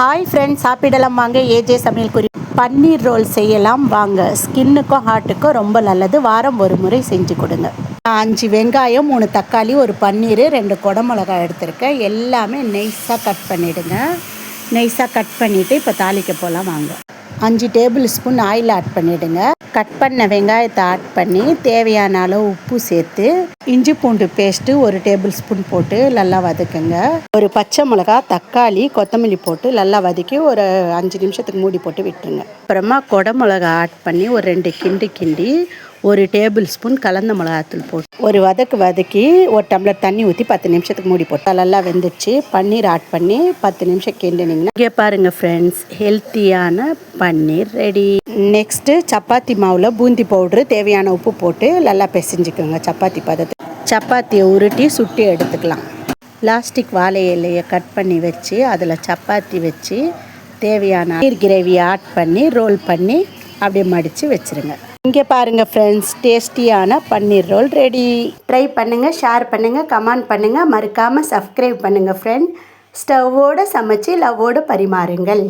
Hi friends சாப்பிடலாம் வாங்க. AJ சமையல் குறி பன்னீர் ரோல் செய்யலாம் வாங்க. ஸ்கின்னுக்கும் ஹார்ட்டுக்கும் ரொம்ப நல்லது. வாரம் ஒரு முறை செஞ்சு கொடுங்க. அஞ்சு வெங்காயம் மூணு தக்காளி ஒரு பன்னீர் ரெண்டு குடமிளகாய் எடுத்திருக்கேன். எல்லாமே நைஸாக கட் பண்ணிவிடுங்க நைஸாக கட் பண்ணிவிட்டு இப்போ தாளிக்க போகலாம் வாங்க. அஞ்சு டேபிள் ஸ்பூன் ஆயில் ஆட் பண்ணிவிடுங்க கட் பண்ண வெங்காயத்தை ஆட் பண்ணி தேவையான அளவு உப்பு சேர்த்து இஞ்சி பூண்டு பேஸ்ட்டு ஒரு டேபிள் ஸ்பூன் போட்டு நல்லா வதக்குங்க. ஒரு பச்சை மிளகா தக்காளி கொத்தமல்லி போட்டு நல்லா வதக்கி ஒரு அஞ்சு நிமிஷத்துக்கு மூடி போட்டு விட்டுருங்க. அப்புறமா கொடை மிளகா ஆட் பண்ணி ஒரு ரெண்டு கிண்டு கிண்டி ஒரு டேபிள் ஸ்பூன் கலந்த மிளகாத்தூள் போட்டு ஒரு வதக்கு வதக்கி ஒரு டம்ளர் தண்ணி ஊற்றி பத்து நிமிஷத்துக்கு மூடி போட்டு நல்லா வெந்துச்சு பன்னீர் ஆட் பண்ணி பத்து நிமிஷம் கிண்டினீங்கன்னா இங்கே பாருங்கள் ஃப்ரெண்ட்ஸ் ஹெல்த்தியான பன்னீர் ரெடி நெக்ஸ்ட்டு சப்பாத்தி மாவில் பூந்தி பவுட்ரு தேவையான உப்பு போட்டு நல்லா பிசைஞ்சுக்கோங்க சப்பாத்தி பதத்தை சப்பாத்தியை உருட்டி சுட்டி எடுத்துக்கலாம். பிளாஸ்டிக் வாழை இலையை கட் பண்ணி வச்சு அதில் சப்பாத்தி வச்சு தேவையான நீர் கிரேவியை ஆட் பண்ணி ரோல் பண்ணி அப்படியே மடித்து வச்சுருங்க. இங்கே பாருங்கள் ஃப்ரெண்ட்ஸ் டேஸ்டியான பன்னீர் ரோல் ரெடி ட்ரை பண்ணுங்கள் ஷேர் பண்ணுங்கள் கமெண்ட் பண்ணுங்கள் மறக்காமல் சப்ஸ்கிரைப் பண்ணுங்கள் ஃப்ரெண்ட் ஸ்டவ்வோடு சமைச்சு லவ்வோடு பரிமாறுங்கள்.